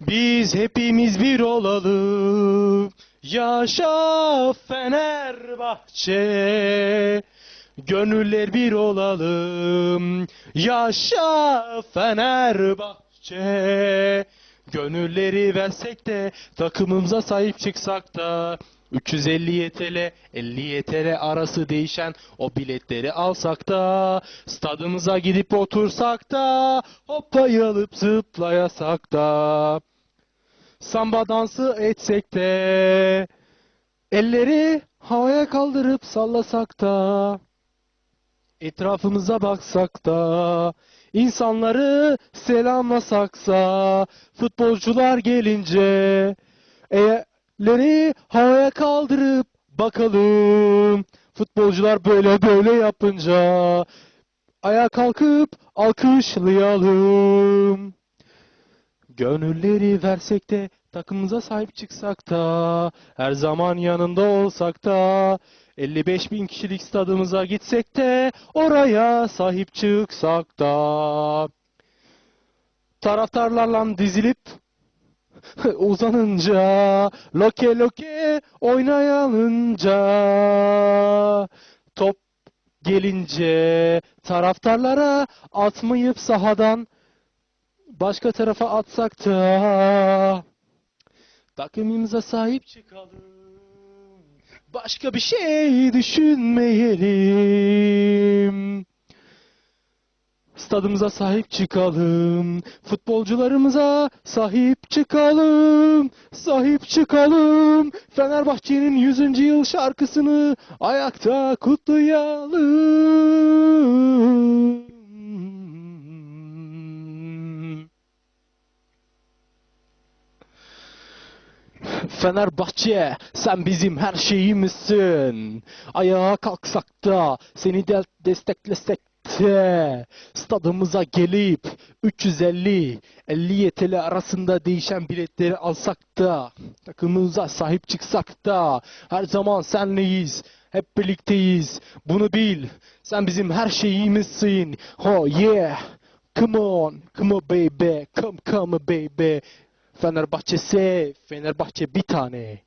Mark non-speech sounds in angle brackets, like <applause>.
Biz hepimiz bir olalım. Yaşa Fenerbahçe. Gönüller bir olalım. Yaşa Fenerbahçe. Gönülleri versek de takımımıza sahip çıksak da 350 YTL 50 YTL arası değişen o biletleri alsak da stadımıza gidip otursak da hoplayıp zıplayasak da samba dansı etsek de elleri havaya kaldırıp sallasak da etrafımıza baksak da insanları selamlasaksa futbolcular gelince elleri havaya kaldırıp bakalım. Futbolcular böyle böyle yapınca ayağa kalkıp alkışlayalım. Gönülleri versek de takımımıza sahip çıksak da her zaman yanında olsak da 55 bin kişilik stadımıza gitsek de oraya sahip çıksak da. Taraftarlarla dizilip <laughs> uzanınca loke loke oynayalınca top gelince taraftarlara atmayıp sahadan başka tarafa atsak da takımımıza sahip çıkalım. Başka bir şey düşünmeyelim. Stadımıza sahip çıkalım. Futbolcularımıza sahip çıkalım. Sahip çıkalım. Fenerbahçe'nin 100. yıl şarkısını ayakta kutlayalım. Fenerbahçe sen bizim her şeyimizsin. Ayağa kalksak da seni de desteklesek de stadımıza gelip 350 50 YTL arasında değişen biletleri alsak da takımımıza sahip çıksak da her zaman senleyiz. Hep birlikteyiz. Bunu bil. Sen bizim her şeyimizsin. Oh yeah. Come on. Come on baby. Come come baby. Fenerbahçe sev. Fenerbahçe bir tane.